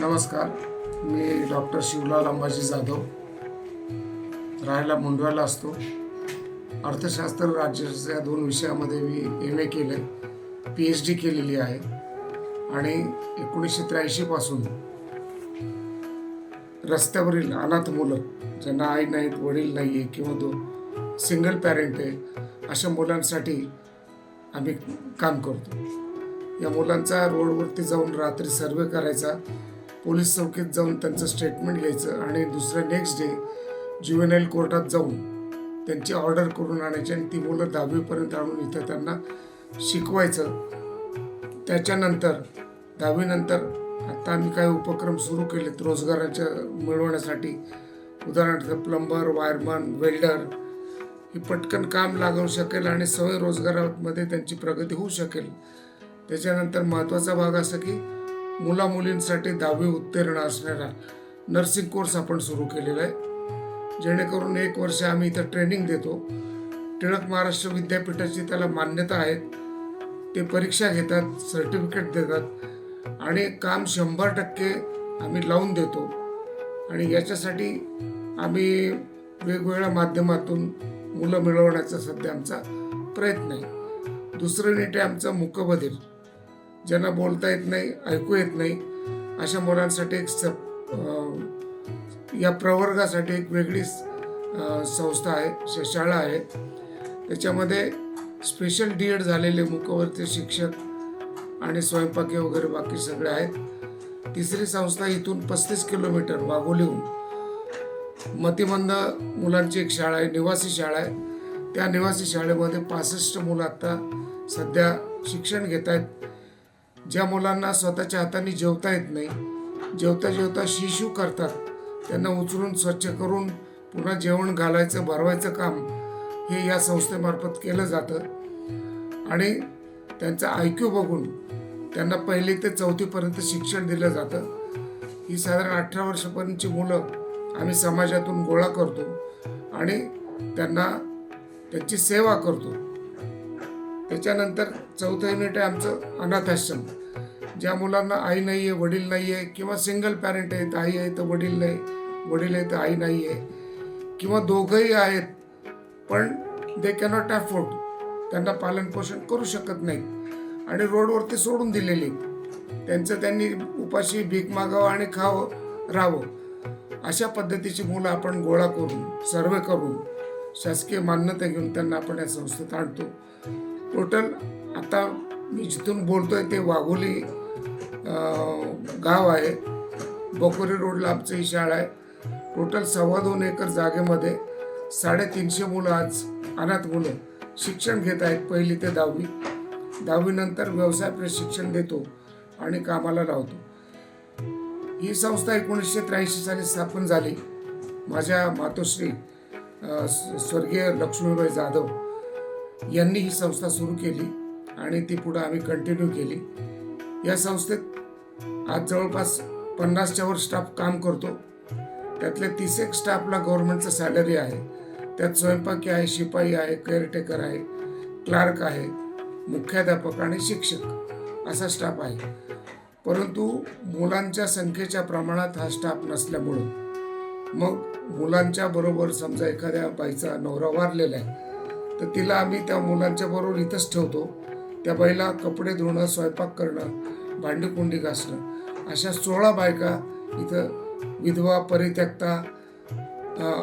नमस्कार मी डॉक्टर शिवलाल अंबाजी जाधव. राहायला मुंडव्याला असतो. अर्थशास्त्र राज्याच्या या दोन विषयामध्ये मी एम ए केलं पी एच डी केलेली आहे आणि एकोणीसशे त्र्याऐंशीपासून रस्त्यावरील अनाथ मुलं ज्यांना आई नाहीत वडील नाही आहे किंवा दो सिंगल पॅरेंट आहे अशा मुलांसाठी आम्ही काम करतो. या मुलांचा रोडवरती जाऊन रात्री सर्वे करायचा पोलीस चौकीत जाऊन त्यांचं स्टेटमेंट घ्यायचं आणि दुसऱ्या नेक्स्ट डे ज्युएनएल कोर्टात जाऊन त्यांची ऑर्डर करून आणायची आणि ती मुलं दहावीपर्यंत आणून इथं त्यांना शिकवायचं. त्याच्यानंतर दहावीनंतर आता आम्ही काही उपक्रम सुरू केलेत रोजगाराच्या मिळवण्यासाठी. उदाहरणार्थ प्लंबर वायरमन वेल्डर ही पटकन काम लागू शकेल आणि सवय रोजगारामध्ये त्यांची प्रगती होऊ शकेल. त्याच्यानंतर महत्त्वाचा भाग असा की मुला मुलींसाठी दहावी उत्तीर्ण असणारा नर्सिंग कोर्स आपण सुरू केलेला आहे. जेणेकरून एक वर्ष आम्ही इथं ट्रेनिंग देतो. टिळक महाराष्ट्र विद्यापीठाची त्याला मान्यता आहे. ते परीक्षा घेतात सर्टिफिकेट देतात आणि काम शंभर टक्के आम्ही लावून देतो. आणि याच्यासाठी आम्ही वेगवेगळ्या माध्यमातून मुलं मिळवण्याचा सध्या आमचा प्रयत्न आहे. दुसरं नीट आहे आमचं मुकबधीर. ज्यांना बोलता येत नाही ऐकू येत नाही अशा मुलांसाठी एक स या प्रवर्गासाठी एक वेगळी संस्था आहे श- शाळा आहे. त्याच्यामध्ये स्पेशल डी एड झालेले मुखवर्ती शिक्षक आणि स्वयंपाकी वगैरे बाकी सगळे आहेत. तिसरी संस्था इथून पस्तीस किलोमीटर वाघोलीहून मतिमंद मुलांची एक शाळा आहे निवासी शाळा आहे. त्या निवासी शाळेमध्ये पासष्ट मुलं आत्ता सध्या शिक्षण घेत आहेत ज्या मुलांना स्वतःच्या हाताने जेवता येत नाही जेवता जेवता शिशू करतात. त्यांना उचलून स्वच्छ करून पुन्हा जेवण घालायचं भरवायचं काम हे या संस्थेमार्फत केलं जातं. आणि त्यांचा आय क्यू बघून त्यांना पहिली ते चौथीपर्यंत शिक्षण दिलं जातं. ही साधारण अठरा वर्षापर्यंतची मुलं आम्ही समाजातून गोळा करतो आणि त्यांना त्यांची सेवा करतो. त्याच्यानंतर चौथं युनिट आहे आमचं अनाथाश्रम. ज्या मुलांना आई नाही आहे वडील नाही आहे किंवा सिंगल पॅरेंट आहे तर आई आहे तर वडील नाही वडील आहे तर आई नाही आहे किंवा दोघंही आहेत पण दे कॅनॉट अफोर्ड त्यांना पालनपोषण करू शकत नाहीत. आणि रोडवरती सोडून दिलेले त्यांचं त्यांनी उपाशी भीक मागावं आणि खावं राहावं. अशा पद्धतीची मुलं आपण गोळा करून सर्वे करून शासकीय मान्यता घेऊन त्यांना आपण या संस्थेत आणतो. टोटल आता मी जिथून बोलतोय ते वाघोली गाव आहे. बकोरी रोडला आमचं ही शाळा आहे. टोटल सव्वा दोन एकर जागेमध्ये साडेतीनशे मुलं आज अनाथ मुलं शिक्षण घेत आहेत पहिली ते दहावी. दहावीनंतर व्यवसाय प्रशिक्षण देतो आणि कामाला लावतो. ही संस्था एकोणीसशे त्र्याऐंशी साली स्थापन झाली. माझ्या मातोश्री स्वर्गीय लक्ष्मीबाई जाधव यांनी ही संस्था सुरू केली आणि ती पुढे आम्ही कंटिन्यू केली. या संस्थेत आज जवळपास पन्नासच्या वर स्टाफ काम करतो. त्यातले तीस एक स्टाफला गव्हर्नमेंटचं सॅलरी आहे. त्यात स्वयंपाकी आहे शिपाई आहे केअरटेकर आहे क्लार्क आहे मुख्याध्यापक आणि शिक्षक असा स्टाफ आहे. परंतु मुलांच्या संख्येच्या प्रमाणात हा स्टाफ नसल्यामुळं मग मुलांच्या बरोबर समजा एखाद्या बाईचा नवरा वारलेला आहे तर तिला आम्ही त्या मुलांच्या बरोबर इथंच ठेवतो. त्या बाईला कपडे धुणं स्वयंपाक करणं भांडी कुंडी घासणं अशा सोळा बायका इथं विधवा परित्यक्ता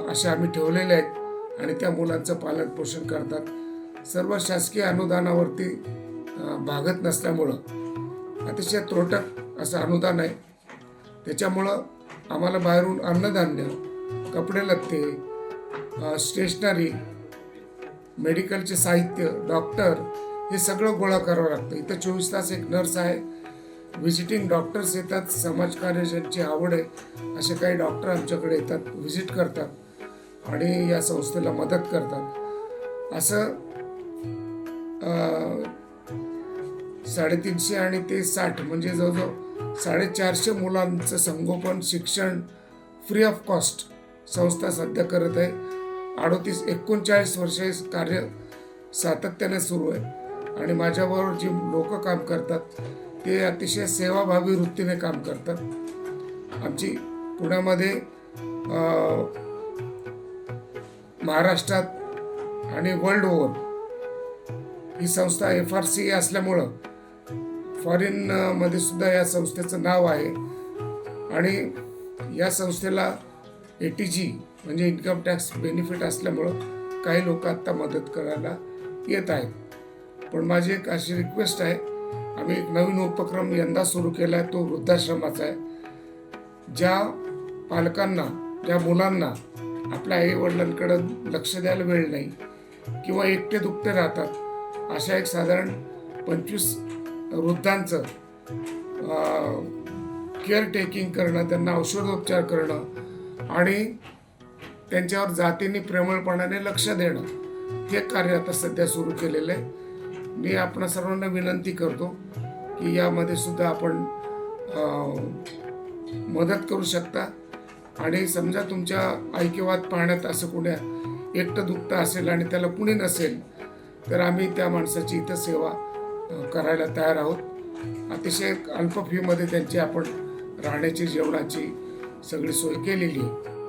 अशा आम्ही ठेवलेल्या आहेत आणि त्या मुलांचं पालन पोषण करतात. सर्व शासकीय अनुदानावरती भागत नसल्यामुळं अतिशय त्रोटक असं अनुदान आहे. त्याच्यामुळं आम्हाला बाहेरून अन्नधान्य कपडे लत्ते स्टेशनरी मेडिकलचे साहित्य डॉक्टर हे सगळं गोळा करावं लागतं. इथं चोवीस तास एक नर्स आहे. व्हिजिटिंग डॉक्टर्स येतात. समाजकार्य ज्यांची आवड आहे. असे काही डॉक्टर आमच्याकडे येतात व्हिजिट करतात आणि या संस्थेला मदत करतात. असं साडेतीनशे आणि ते साठ म्हणजे जवळजवळ साडेचारशे मुलांचं संगोपन शिक्षण फ्री ऑफ कॉस्ट संस्था सध्या करत आहे. अडोतीस एकोणचाळीस वर्षे कार्य सातत्याने सुरू आहे. आणि माझ्याबरोबर जी लोक काम करतात ते अतिशय सेवाभावी वृत्तीने काम करतात. आमची पुण्यामध्ये महाराष्ट्रात आणि वर्ल्ड ओव्हर ही संस्था एफ आर सी असल्यामुळं फॉरेनमध्ये सुद्धा या संस्थेचं नाव आहे. आणि या संस्थेला ए टी जी म्हणजे इन्कम टॅक्स बेनिफिट असल्यामुळं काही लोक आत्ता मदत करायला येत आहेत. पण माझी एक अशी रिक्वेस्ट आहे आम्ही एक नवीन उपक्रम यंदा सुरू केला आहे तो वृद्धाश्रमाचा आहे. ज्या पालकांना ज्या मुलांना आपल्या आई वडिलांकडं लक्ष द्यायला वेळ नाही किंवा एकटे दुखटे राहतात अशा एक साधारण पंचवीस वृद्धांचं केअर टेकिंग करणं त्यांना औषधोपचार करणं आणि त्यांच्यावर जातीने प्रेमळपणाने लक्ष देणं हे कार्य आता सध्या सुरू केलेलं आहे. मी आपण सर्वांना विनंती करतो की यामध्ये सुद्धा आपण मदत करू शकता. आणि समजा तुमच्या ऐक्यवाद पाहण्यात असं कुण्या एकटं दुखतं असेल आणि त्याला कुणी नसेल तर आम्ही त्या माणसाची इथं सेवा करायला तयार आहोत. अतिशय अल्प फीमध्ये त्यांची आपण राहण्याची जेवणाची सगळी सोय केलेली आहे.